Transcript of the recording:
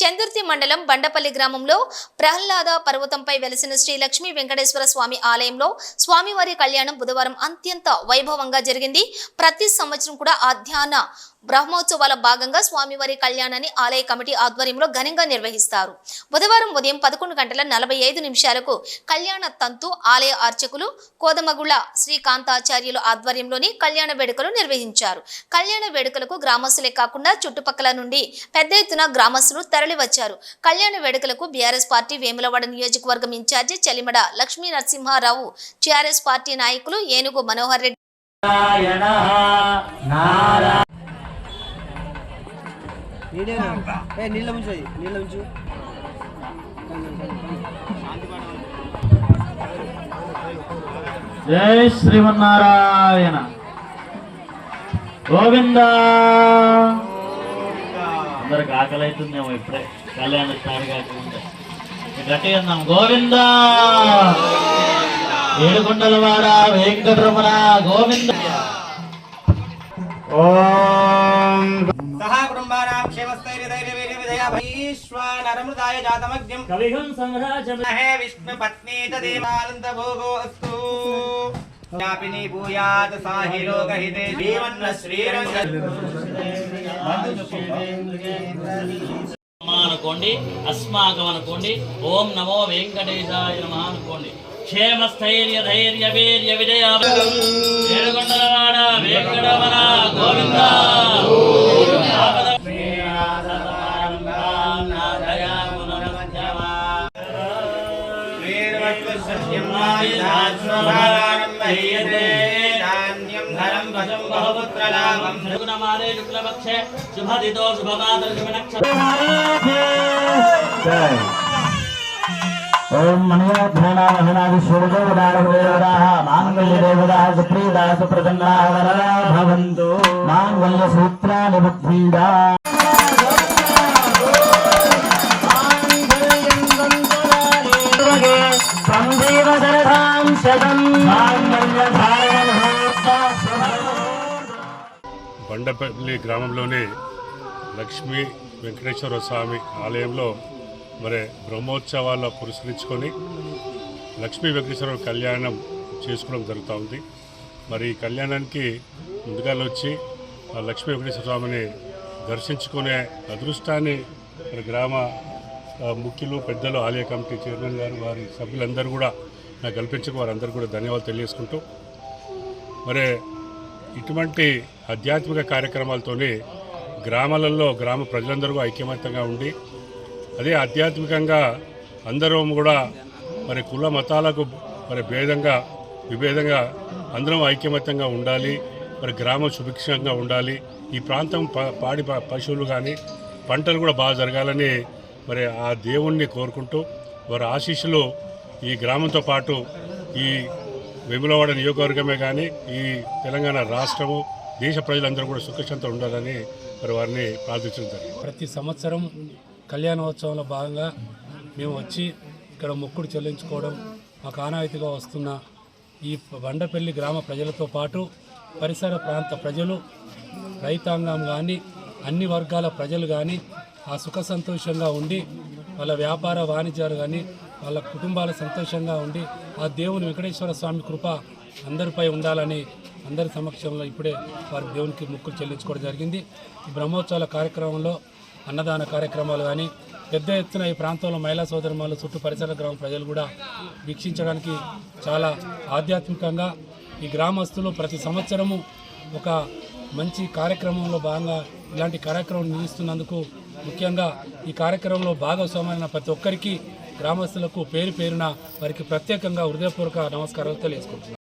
చందుర్తి మండలం బండపల్లి గ్రామంలో ప్రహ్లాద పర్వతంపై వెలిసిన శ్రీ లక్ష్మీ వెంకటేశ్వర స్వామి ఆలయంలో స్వామివారి కళ్యాణం బుధవారం అత్యంత వైభవంగా జరిగింది. ప్రతి సంవత్సరం కూడా ఆధ్యాన బ్రహ్మోత్సవాల భాగంగా స్వామివారి కళ్యాణాన్ని ఆలయ కమిటీ ఆధ్వర్యంలో ఘనంగా నిర్వహిస్తారు. బుధవారం ఉదయం పదకొండు గంటల నలభై ఐదు నిమిషాలకు కళ్యాణ తంతు ఆలయ అర్చకులు కోదమగుళ శ్రీకాంతాచార్యులు ఆధ్వర్యంలోని కళ్యాణ వేడుకలు నిర్వహించారు. కళ్యాణ వేడుకలకు గ్రామస్తులే కాకుండా చుట్టుపక్కల నుండి పెద్ద ఎత్తున గ్రామస్తులు తరలి వచ్చారు. కళ్యాణ వేడుకలకు బీఆర్ఎస్ పార్టీ వేములవాడ నియోజకవర్గం in charge Chalimada Lakshmi Narasimharao TRS party నాయకులు ఏనుగు మనోహర్ రెడ్డి. జై శ్రీమన్నారాయణ. గోవిందా. అందరికి ఆకలి అవుతుందేమో ఇప్పుడే. కళ్యాణ స్టార్ కాకుండా గట్టిగా అందాం. గోవింద! ఏడుకొండల వాడ వెంకటరమణ గోవింద! ఓం సహా కుటుంబానాం విష్ణు పత్ని తదేవానంద భోగో అస్తు. జ్ఞాపిని భూయాత్ సాహి లోకహితే. జీవన్న శ్రీరంగ అనుకోండి అస్మాకం అనుకోండి ఓం నమో వెంకటేశాయ నమ అనుకోండి క్షేమ స్థైర్య ధైర్య వీర్య విజయ ఏడుకొండలవాడ వెంకటమన గోవింద సత్యం శుభమాదే శుక్లపక్షే శుభదితో శుభమాతృ ఓం మనోధ్యానామహనాది సూర్యదేవదారవేదాః మాంగళ్యదేవదాః సుప్రీదాः సుప్రసన్నాः వరదా భవంతు మాంగళ్య సూత్రాని బుద్ధిదా సంజీవ శరదాం శతం మాంగళ్య బండపల్లి గ్రామంలోని లక్ష్మీ వెంకటేశ్వర స్వామి ఆలయంలో మరి బ్రహ్మోత్సవాల్లో పురస్కరించుకొని లక్ష్మీ వెంకటేశ్వర కళ్యాణం చేసుకోవడం జరుగుతూ ఉంది. మరి ఈ కళ్యాణానికి ముందుగా వచ్చి ఆ లక్ష్మీ వెంకటేశ్వర స్వామిని దర్శించుకునే అదృష్టాన్ని మరి గ్రామ ముఖ్యులు పెద్దలు ఆలయ కమిటీ చైర్మన్ గారు వారి సభ్యులందరూ కూడా నాకు కల్పించక వారందరూ కూడా ధన్యవాదాలు తెలియజేసుకుంటూ మరి ఇటువంటి ఆధ్యాత్మిక కార్యక్రమాలతోనే గ్రామాలలో గ్రామ ప్రజలందరూ ఐక్యమత్యంగా ఉండి అదే ఆధ్యాత్మికంగా అందరం కూడా మరి కుల మతాలకు మరి భేదంగా విభేదంగా అందరం ఐక్యమత్యంగా ఉండాలి మరి గ్రామం సుభిక్షంగా ఉండాలి. ఈ ప్రాంతం పాడి ప- పశువులు కానీ పంటలు కూడా బాగా జరగాలని మరి ఆ దేవుణ్ణి కోరుకుంటూ వారి ఆశీస్సులు ఈ గ్రామంతో పాటు ఈ వేములవాడ నియోజకవర్గమే కానీ ఈ తెలంగాణ రాష్ట్రము దేశ ప్రజలందరూ కూడా సుఖశాంతం ఉండాలని మరి వారిని ప్రార్థించడం ప్రతి సంవత్సరం కళ్యాణోత్సవంలో భాగంగా మేము వచ్చి ఇక్కడ మొక్కుడు చెల్లించుకోవడం మాకు ఆనాయితీగా వస్తున్న ఈ బండపల్లి గ్రామ ప్రజలతో పాటు పరిసర ప్రాంత ప్రజలు రైతాంగం కానీ అన్ని వర్గాల ప్రజలు కానీ ఆ సుఖ సంతోషంగా ఉండి వాళ్ళ వ్యాపార వాణిజ్యాలు కానీ వాళ్ళ కుటుంబాలు సంతోషంగా ఉండి ఆ దేవుని వెంకటేశ్వర స్వామి కృప అందరిపై ఉండాలని అందరి సమక్షంలో ఇప్పుడే వారి దేవునికి మొక్కులు చెల్లించుకోవడం జరిగింది. ఈ బ్రహ్మోత్సవాల కార్యక్రమంలో అన్నదాన కార్యక్రమాలు కానీ పెద్ద ఎత్తున ఈ ప్రాంతంలో మహిళా సోదరుమాలు చుట్టూ పరిసర గ్రామ ప్రజలు కూడా వీక్షించడానికి చాలా ఆధ్యాత్మికంగా ఈ గ్రామస్తులు ప్రతి సంవత్సరము ఒక మంచి కార్యక్రమంలో భాగంగా ఇలాంటి కార్యక్రమం నిర్వహిస్తున్నందుకు ముఖ్యంగా ఈ కార్యక్రమంలో భాగస్వామైన ప్రతి ఒక్కరికి గ్రామస్తులకు పేరు పేరున వారికి ప్రత్యేకంగా హృదయపూర్వక నమస్కారాలు తెలియజేసుకుంటున్నాను.